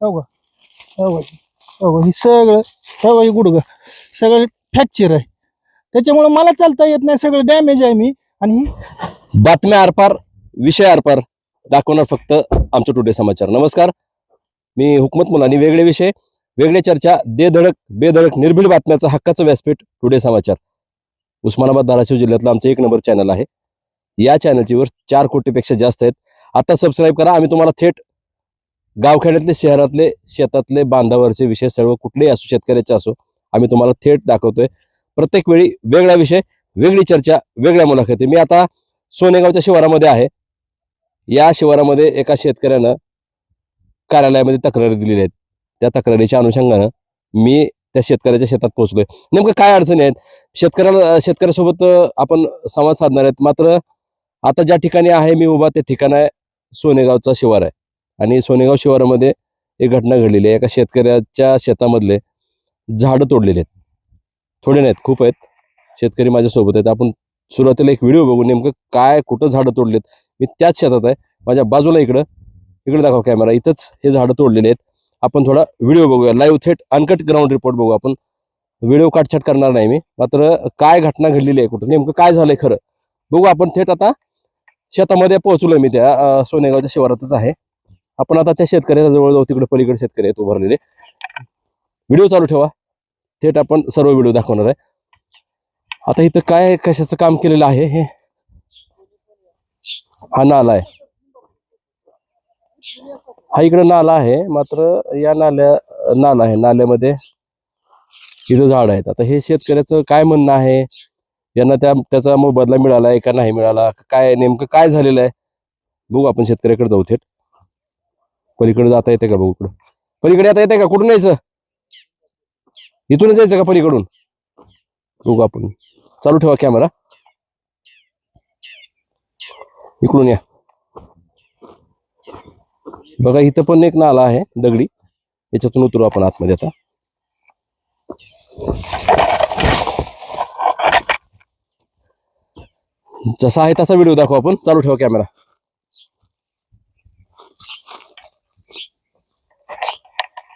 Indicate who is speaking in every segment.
Speaker 1: हो का? हो हो हे सगळं हो हे गुडघं सगळं फ्रॅक्चर आहे. त्याच्यामुळे मला चालता येत नाही सगळं डॅमेज आहे मी. आणि
Speaker 2: बातम्या आरपार विषय आरपार दाखवणार फक्त आमचं टुडे समाचार. नमस्कार. मी हुकमत मुलांनी. वेगळे विषय वेगळे चर्चा देधडक बेधडक निर्भीड बातम्याचा हक्काचं व्यासपीठ टुडे समाचार. उस्मानाबाद धाराशिव जिल्ह्यातलं आमचं एक नंबर चॅनल आहे. या चॅनलची वर चार कोटीपेक्षा जास्त आहेत. आता सबस्क्राईब करा. आम्ही तुम्हाला थेट गावखेड्यातले शहरातले शेतातले बांधावरचे विषय सर्व कुठलेही असो शेतकऱ्याचे असो आम्ही तुम्हाला थेट दाखवतोय. प्रत्येक वेळी वेगळा विषय वेगळी चर्चा वेगळ्या मुलाखती. मी आता सोनेगावच्या शिवारामध्ये आहे. या शिवारामध्ये एका शेतकऱ्यानं कार्यालयामध्ये तक्रारी दिलेल्या आहेत. त्या तक्रारीच्या अनुषंगानं मी त्या शेतकऱ्याच्या शेतात पोहोचलोय. नेमकं काय अडचणी आहेत? शेतकऱ्याला शेतकऱ्यासोबत आपण संवाद साधणार आहेत. मात्र आता ज्या ठिकाणी आहे मी उभा त्या ठिकाण आहे सोनेगावचा शिवार आहे. आणि सोनेगाव शिवारामध्ये एक घटना घडलेली आहे. एका शेतकऱ्याच्या शेतामधले झाडं तोडलेले आहेत. थोडे नाहीत खूप आहेत. शेतकरी माझ्यासोबत आहेत. आपण सुरुवातीला एक व्हिडिओ बघू नेमकं काय कुठं झाडं तोडलेत? मी त्याच शेतात आहे. माझ्या बाजूला इकडं इकडे दाखवा कॅमेरा. इथंच हे झाडं तोडलेले आहेत. आपण थोडा व्हिडिओ बघूया. लाईव्ह थेट अनकट ग्राउंड रिपोर्ट बघू आपण. व्हिडिओ काटछाट करणार नाही मी. मात्र काय घटना घडलेली आहे कुठं? नेमकं काय झालंय खरं? बघू आपण थेट आता. शेतामध्ये पोहोचलोय मी त्या सोनेगावच्या शिवारातच आहे. आपण आता त्या शेतकऱ्याच्या जवळ जाऊ तिकडे पलीकडे शेतकरी आहेत उभारलेले. व्हिडिओ चालू ठेवा. थेट आपण सर्व व्हिडिओ दाखवणार आहे. आता इथं काय कशाचं काम केलेलं आहे हे? हा नाला आहे. हा इकडे नाला आहे मात्र या नाल्या नाला आहे. नाल्यामध्ये इथं झाड आहेत. आता हे शेतकऱ्याचं काय म्हणणं आहे? यांना त्या त्याचा मोबदला मिळाला आहे का नाही मिळाला? काय नेमकं काय झालेलं आहे? बघू आपण शेतकऱ्याकडे जाऊ थेट. पलीकडे जाता येते का बघू इकडं? पलीकडे आता येते का? कुठून यायचं? इथूनच यायचं का पलीकडून? बघू आपण. चालू ठेवा कॅमेरा इकडून या. बघा इथं पण एक नाला आहे दगडी. याच्यातून उतरू आपण आतमध्ये आता. जसा आहे तसा व्हिडिओ दाखवू आपण. चालू ठेवा कॅमेरा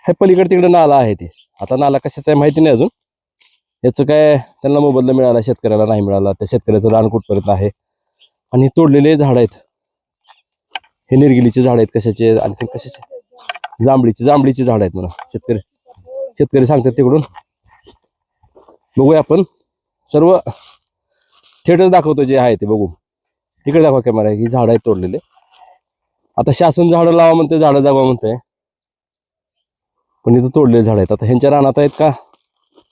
Speaker 2: हे पलीकडे तिकडे नाला आहे ते. आता नाला कशाचा आहे माहिती नाही अजून. याचं काय त्यांना मोबदला मिळाला शेतकऱ्याला नाही मिळाला. त्या शेतकऱ्याचं रान कुठपर्यंत आहे? आणि तोडलेले झाड आहेत. हे निर्गिलीचे झाड आहेत. कशाचे? आणखी कशाचे? जांभळीचे जांभळीचे झाड आहेत म्हणा. शेतकरी शेतकरी सांगतात तिकडून. बघूया आपण. सर्व थिएटर दाखवतो जे आहे ते बघू. इकडे दाखवा कॅमेरा ही झाड आहेत तोडलेले. आता शासन झाडं लावा म्हणते झाडं जागवा म्हणते पण इथं तोडलेले झाड आहेत. आता ह्यांच्या रानात आहेत का?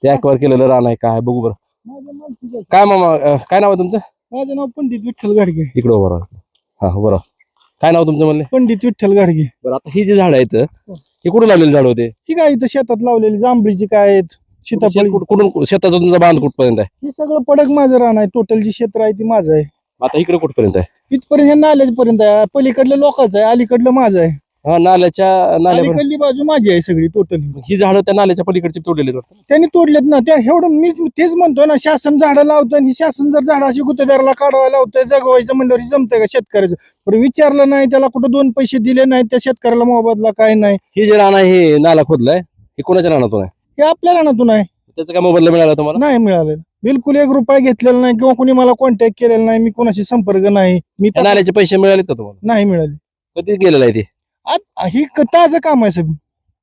Speaker 2: ते ॲक्वार केलेलं रान आहे काय बघू बरं. काय मामा अं, काय नाव आहे तुमचं?
Speaker 1: माझं नाव पंडित विठ्ठल गाडगे.
Speaker 2: इकडं उभं राहा. हा राहा. काय नाव तुमचं म्हणले?
Speaker 1: पंडित विठ्ठल गाडगे.
Speaker 2: बरं आता ही जी झाड आहेत हे. कुठून लावलेली झाड होते?
Speaker 1: ही काय इथं शेतात लावलेली जांभळीची काय आहेत? सीताफळ.
Speaker 2: कुठं- कुठून शेताचा तुमचा बांध कुठपर्यंत आहे?
Speaker 1: हे सगळं पडक माझं रान आहे. टोटल जी क्षेत्र आहे ती माझं आहे.
Speaker 2: आता इकडे कुठपर्यंत आहे?
Speaker 1: इथपर्यंत हे नाल्यापर्यंत आहे. पलीकडलं लोकांचं आहे अलीकडलं माझं आहे.
Speaker 2: हा नाल्याच्या
Speaker 1: अलीकडली बाजू माझी आहे सगळी टोटल
Speaker 2: ही झाडं त्या नाल्याच्या पलीकडची तोडलेली आहेत वाटतं.
Speaker 1: त्यांनी तोडलेत ना त्या एवढं मी तेच म्हणतोय ना शासन झाडं लावतोय आणि शासन जर झाडं अशी गुत्तेदाराला काढवायला लावतोय जगवायचं म्हणल्यावर जमतंय का शेतकऱ्याचं? पण विचारलं नाही त्याला कुठं दोन पैसे दिले नाही त्या शेतकऱ्याला मोबदला काय नाही.
Speaker 2: ही जे आहे हे नाला खोदलाय हे कोणाच्या रानातून आहे?
Speaker 1: हे आपल्या रानातून आहे.
Speaker 2: त्याचा काय मोबदला मिळाला तुम्हाला?
Speaker 1: नाही मिळालेलं बिलकुल एक रुपया घेतलेला नाही किंवा कोणी मला कॉन्टॅक्ट केलेला नाही मी कोणाशी संपर्क नाही मी
Speaker 2: त्या नाल्याचे पैसे मिळालेत का तुम्हाला?
Speaker 1: नाही मिळाले.
Speaker 2: कधी गेलेलं आहे ते?
Speaker 1: आत- ही क- ताजं काम आहे सगळं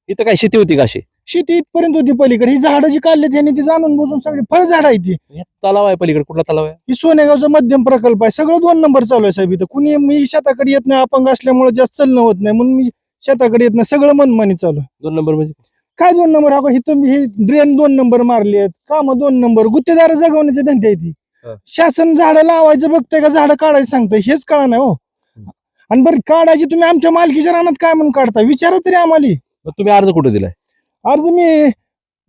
Speaker 2: इथं काय शेती होती का अशी?
Speaker 1: शेती इथपर्यंत होती पलीकडे. ही झाडं जी काढली त्यांनी ती जाणून बुजून सगळी फळ झाड आहे ती.
Speaker 2: हे तलाव आहे पलीकडे. कुठला तलाव आहे?
Speaker 1: ही सोनेगावचा मध्यम प्रकल्प आहे. सगळं दोन नंबर चालू आहे साहेब. इथं कुणी मी शेताकडे येत नाही अपंग असल्यामुळे जास्त चलणं होत नाही. म्हणून मी शेताकडे येत नाही. सगळं मनमानी चालू आहे.
Speaker 2: दोन नंबर म्हणजे?
Speaker 1: काय दोन नंबर? हा इथं ही ड्रेन दोन नंबर मारली आहेत. काम दोन नंबर. गुत्तेदार जगवण्याचे धंदे आहेत
Speaker 2: हा.
Speaker 1: ती शासन झाडं लावायचं बघतंय का? झाडं काढायचं सांगतंय. हेच कळा नाही हो. आणि बरं काढायची तुम्ही आमच्या मालकीच्या रानात काय म्हणून काढता विचारा तरी आम्हाला.
Speaker 2: मग तुम्ही अर्ज कुठे दिलाय?
Speaker 1: अर्ज मी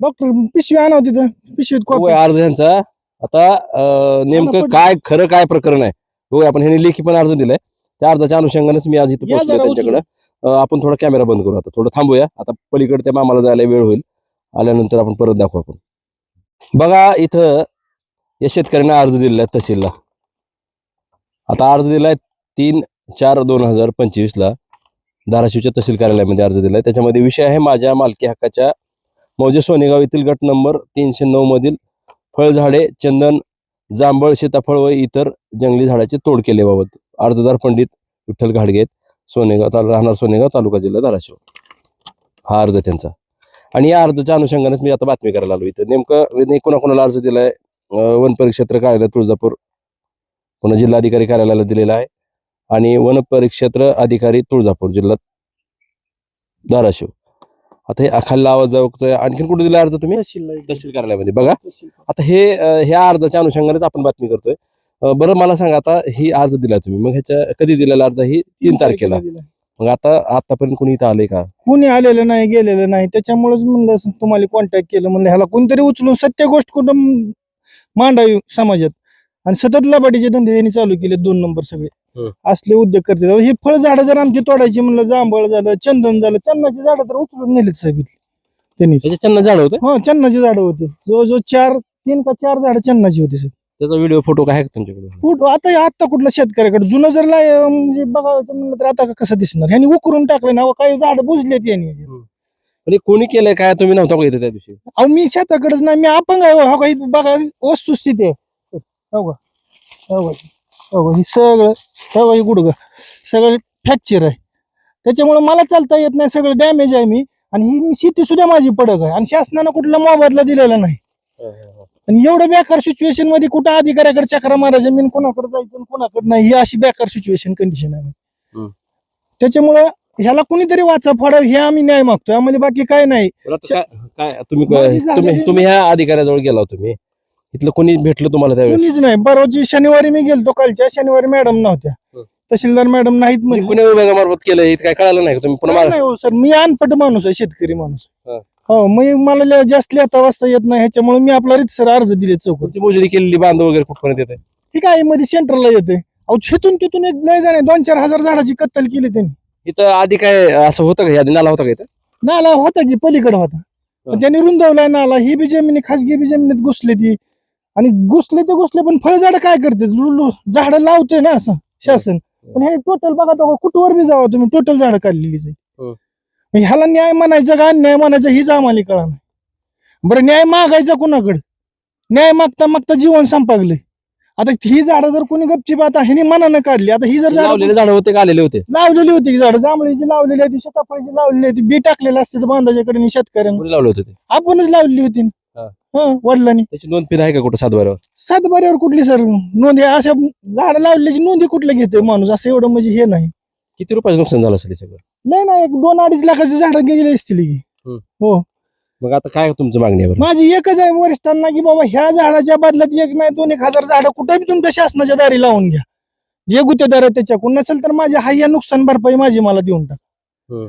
Speaker 1: डॉक्टर पिशवी आणव तिथं पिशवीत कॉपी
Speaker 2: अर्ज यांचा. आता अं, नेमकं काय खरं काय प्रकरण आहे? बघूया आपण ह्यांनी लेखी पण अर्ज दिलाय. त्या अर्जाच्या अनुषंगानेच मी आज इथं
Speaker 1: या
Speaker 2: पोहोचलो
Speaker 1: जरा
Speaker 2: त्यांच्याकडे. आपण थोडा कॅमेरा बंद करू आता. थोडं थांबूया. आता पलीकडे त्या मामाला जायला वेळ होईल. आल्यानंतर आपण परत दाखवू आपण. बघा इथं या शेतकऱ्यांना अर्ज दिलेला आहे तहसीलला. आता अर्ज दिलाय तीन चार दोन हजार पंचवीसला धाराशिवच्या तहसील कार्यालयामध्ये अर्ज दिलाय. त्याच्यामध्ये विषय आहे माझ्या मालकी हक्काच्या मौजे सोनेगाव येथील गट नंबर तीनशे नऊ मधील फळझाडे चंदन जांभळ सीताफळ व इतर जंगली झाडाचे तोड केल्याबाबत अर्जदार पंडित विठ्ठल घाडगे सोनेगाव तालुका राहणार सोनेगाव तालुका जिल्हा धाराशिव. हा अर्ज त्यांचा. आणि या अर्जाच्या अनुषंगानेच मी आता बातमी करायला आलो इथं. नेमकं कोणाकोणाला अर्ज दिलाय? आहे वन परिक्षेत्र कार्यालय तुळजापूर. पुन्हा जिल्हाधिकारी कार्यालयाला दिलेला आहे. आणि वन परिक्षेत्र अधिकारी तुळजापूर जिल्हा धाराशिव. आता हे खाल्ला आवाजावचं आणखीन कुठे दिला अर्ज तुम्ही? तहसील कार्यालयामध्ये. बघा. आता हे ह्या अर्जाच्या अनुषंगानेच आपण बातमी करतोय. बरं मला सांगा आता ही अर्ज दिला तुम्ही. मग ह्याच्या कधी दिलेला अर्ज? ही तीन तारखेला मग आता आतापर्यंत कोणी इथं आले का?
Speaker 1: कुणी आलेलं नाही गेलेलं नाही. त्याच्यामुळेच म्हणलं तुम्हाला कॉन्टॅक्ट केलं. म्हणलं ह्याला कोणतरी उचलून सत्य गोष्ट कुठं मांडावी समाजात? आणि सतत लबाडीचे धंदे त्यांनी चालू केले दोन नंबर सगळे. असले उद्योग करते ही फळ झाडं जर आमची तोडायची म्हणलं जांभळ झालं चंदन झालं चन्नाची झाडं तर उचलून नेलीत साहेब इथली. त्यांनी
Speaker 2: चन्ना झाड होतं?
Speaker 1: हो चन्नाची झाडं होती. जो जो चार तीन का चार झाडं चन्नाची होती साहेब.
Speaker 2: त्याचा व्हिडिओ फोटो काय तुमच्याकडे?
Speaker 1: कुठं आता आता कुठलं शेतकऱ्याकडे? जुनं जर लाय म्हणजे बघायचं म्हणलं तर आता कसं दिसणार? ह्यांनी उकरून टाकलं ना काही झाडं बुजलेत यांनी
Speaker 2: म्हणजे कोणी केलंय? काय? तुम्ही नव्हता त्या दिवशी.
Speaker 1: अहो मी शेताकडेच नाही मी अपंग आहे. हो काही बघा वस्तुस्थिती आहे. हो हो हो हे सगळं हो हे गुडघं सगळं फ्रॅक्चर आहे. त्याच्यामुळे मला चालता येत नाही सगळं डॅमेज आहे मी. आणि ही शेती सुद्धा माझी पडक आहे. आणि शासनानं कुठला मोबदला दिलेला नाही. आणि एवढं बेकार सिच्युएशनमध्ये कुठं अधिकाऱ्याकडे चक्रा मारायचं मी कोणाकडे जायचं कोणाकडे नाही? ही अशी बेकार सिच्युएशन कंडिशन आहे. त्याच्यामुळं ह्याला कुणीतरी वाचा फोडावं हे आम्ही न्याय मागतोय. आम्हाला बाकी काय नाही.
Speaker 2: तुम्ही ह्या अधिकाऱ्याजवळ गेला तुम्ही. इथलं कोणी भेटलं तुम्हाला त्यावेळेस?
Speaker 1: कोणीच नाही. परवाची शनिवारी मी गेलतो कालच्या शनिवारी मॅडम नव्हत्या.
Speaker 2: हं.
Speaker 1: तहसीलदार मॅडम नाहीत म्हणजे
Speaker 2: कोणी विभागामार्फत केलं हे काय कळालं नाही का तुम्ही? पुन्हा
Speaker 1: नाही हो सर मी अनपट माणूस आहे शेतकरी माणूस.
Speaker 2: हं.
Speaker 1: हो मग मला जास्त लिहिता वाचता येत नाही ह्याच्यामुळे मी आपला सर अर्ज दिले चौकट
Speaker 2: कोणती मोजणी केलेली बांध वगैरे कुठपर्यंत येते
Speaker 1: ठीक आहे मध्ये सेंटरला येते अहो तिथून तिथून एक लय जाणे दोन चार हजार झाडाची कत्तल केली त्यांनी.
Speaker 2: इथं आधी काय असं होतं का? यादी नाला होता का इथं?
Speaker 1: नाला होता की पलीकडे होता. पण त्यांनी रुंदवलाय नाला ही बी जमिनी खासगी बी जमिनीत घुसली ती. आणि घुसले ते घुसले पण फळझाड काय करते? झाड लावते ना असं शासन. पण हे टोटल बघा तो कुठवर बी जावा तुम्ही टोटल झाडं काढलेलीच आहे
Speaker 2: हं.
Speaker 1: ह्याला न्याय म्हणायचं का? अन्याय म्हणायचं हीच आम्हाला कळा नाही. बरं न्याय मागायचा कुणाकडे? न्याय मागता मागता जीवन संपागले आता ही झाडं जर कोणी गपचीप आता ह्यानी मनानं काढली आता ही जर झाडं
Speaker 2: होते आलेले होते.
Speaker 1: लावलेली होती झाडं जांभळीची लावलेली होती सीताफळीची लावलेली होती बी टाकलेलं असते बांधाच्या कडे शेतकऱ्यांना.
Speaker 2: लावले होते
Speaker 1: आपणच लावलेली होती.
Speaker 2: हा.
Speaker 1: वडिलांनी.
Speaker 2: त्याची नोंद फिर आहे का कुठं सातबाऱ्यावर?
Speaker 1: सातबाऱ्यावर कुठली सर? नोंदी अशा झाड लावल्याची नोंदी कुठलं घेते माणूस? असं एवढं म्हणजे हे नाही.
Speaker 2: किती रुपयाचं नुकसान झालं असेल हे सगळं?
Speaker 1: नाही नाही एक दोन अडीच लाखाची झाडं गेलेली असतील की
Speaker 2: हं. मग आता काय तुमचं मागणी आहे बरं?
Speaker 1: माझी एकच आहे वरिष्ठांना की बाबा ह्या झाडाच्या बदल्यात एक नाही दोन एक हजार झाडं कुठे बी तुमच्या शासनाच्या दारी लावून घ्या. जे गुत्तेदार आहे त्याच्याकडून नसेल तर माझ्या हा या नुकसान भरपाई माझी मला देऊन टाक.
Speaker 2: हं.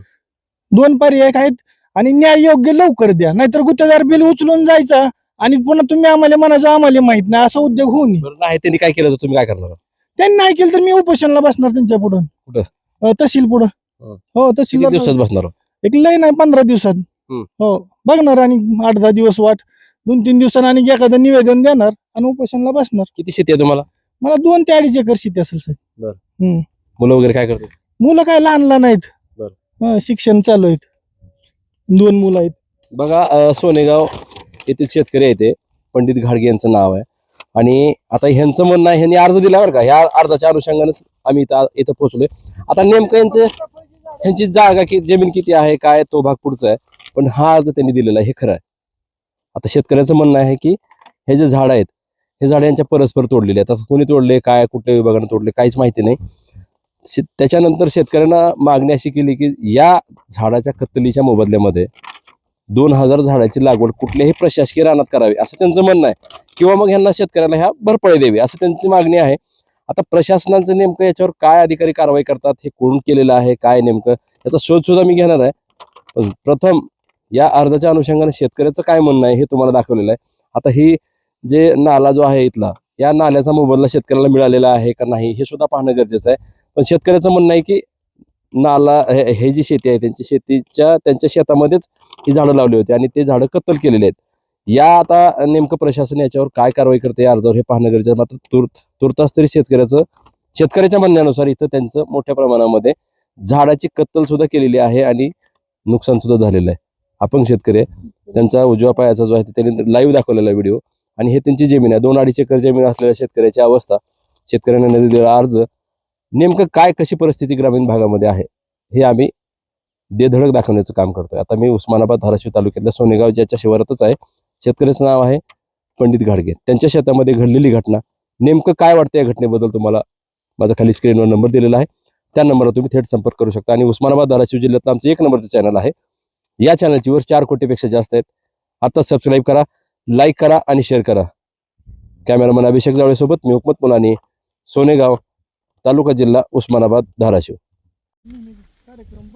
Speaker 1: दोन पर्याय आहेत आणि न्याय योग्य लवकर द्या. नाहीतर गुत्तेदार बिल उचलून जायचा आणि पुन्हा तुम्ही आम्हाला म्हणायचं आम्हाला माहीत नाही असं उद्योग होऊ नये.
Speaker 2: बरं नाही त्यांनी काय केलं तर तुम्ही काय करणार?
Speaker 1: त्यांनी नाही केलं तर मी उपोषणला बसणार त्यांच्या पुढं.
Speaker 2: कुठं?
Speaker 1: अं, तहसील पुढं.
Speaker 2: हं.
Speaker 1: हो
Speaker 2: किती
Speaker 1: तहसील
Speaker 2: दिवसात बसणार?
Speaker 1: एक लय नाही पंधरा दिवसात.
Speaker 2: हं.
Speaker 1: हो बघणार आणि आठ दहा दिवस वाट दोन तीन दिवसांनी आणि एखादं निवेदन देणार आणि उपोषणला बसणार.
Speaker 2: किती शेती आहे तुम्हाला?
Speaker 1: मला दोन ते अडीच एकर शेती असेल सर.
Speaker 2: मुलं वगैरे काय करतात?
Speaker 1: मुलं काय लहान लहान आहेत.
Speaker 2: बरं.
Speaker 1: हं, शिक्षण चालू आहेत. दोन मुलं आहेत.
Speaker 2: बघा अं, सोनेगाव येथील शेतकरी आहे ते. पंडित घाडगे यांचं नाव आहे. आणि आता ह्यांचं म्हणणं आहे ह्यांनी अर्ज दिला बरं का? ह्या अर्जाच्या अनुषंगानेच आम्ही इथं इथं पोहोचलोय. आता नेमकं यांचं ह्यांची जागा की जमीन किती आहे काय तो भाग पुढचा आहे. पण हा अर्ज त्यांनी दिलेला आहे हे खरं आहे. आता शेतकऱ्याचं म्हणणं आहे की हे जे झाड आहेत हे झाड यांच्या परस्पर तोडलेले आहेत. आता कोणी तोडले काय कुठल्या विभागाने तोडले काहीच माहिती नाही. शेत त्याच्यानंतर शेतकऱ्यांना मागणी अशी केली की या झाडाच्या कत्तलीच्या मोबदल्यामध्ये दोन हजार झाडाची लागवड कुठल्याही प्रशासकीय रानात करावी असं त्यांचं म्हणणं आहे. किंवा मग ह्यांना शेतकऱ्याला ह्या भरपाई द्यावी असं त्यांची मागणी आहे. आता प्रशासनाचं नेमकं याच्यावर काय अधिकारी कारवाई करतात हे कोण केलेलं आहे काय नेमकं याचा शोध सुद्धा मी घेणार आहे. पण प्रथम या अर्जाच्या अनुषंगाने शेतकऱ्याचं काय म्हणणं आहे हे तुम्हाला दाखवलेलं आहे. आता ही जे नाला जो आहे इथला या नाल्याचा मोबदला शेतकऱ्याला मिळालेला आहे का नाही हे सुद्धा पाहणं गरजेचं आहे. पण शेतकऱ्याचं म्हणणं आहे की नाला हे जी शेती आहे त्यांची शेतीच्या त्यांच्या शेतामध्येच ही झाडं लावली होती आणि ते झाडं कत्तल केलेले आहेत. या आता नेमकं प्रशासन याच्यावर काय कारवाई करते या अर्जावर हे पाहणं गरजेचं मात्र तूर तुर्तास तरी शेतकऱ्याचं शेतकऱ्याच्या म्हणण्यानुसार इथं त्यांचं मोठ्या प्रमाणामध्ये झाडाची कत्तल सुद्धा केलेली आहे आणि नुकसान सुद्धा झालेलं आहे. अपंग शेतकरी आहे. त्यांचा उजव्या पायाचा जो आहे त्यांनी लाईव्ह दाखवलेला व्हिडिओ आणि हे त्यांची जमीन आहे. दोन अडीच एकर जमीन असलेल्या शेतकऱ्याची अवस्था. शेतकऱ्यांना दिलेला अर्ज नेमकं काय कशी परिस्थिती ग्रामीण भागामध्ये आहे हे आम्ही देधडक दाखवण्याचं काम करतोय. आता मी उस्मानाबाद धाराशिव तालुक्यातल्या सोनेगाव ज्याच्या शिवारातच आहे शेतकऱ्याचं नाव आहे पंडित घाडगे. त्यांच्या शेतामध्ये घडलेली घटना नेमकं काय वाटतं या घटनेबद्दल तुम्हाला माझा खाली स्क्रीनवर नंबर दिलेला आहे. त्या नंबरवर तुम्ही थेट संपर्क करू शकता. आणि उस्मानाबाद धाराशिव जिल्ह्यातलं आमचं एक नंबरचं चॅनल आहे. या चॅनलची वर चार कोटीपेक्षा जास्त आहेत. आता सबस्क्राईब करा लाईक करा आणि शेअर करा. कॅमेरामन अभिषेक जावळेसोबत मी हुकमत मुलानी सोनेगाव. तालुका जिल्हा उस्मानाबाद धाराशिव.
Speaker 1: कार्यक्रम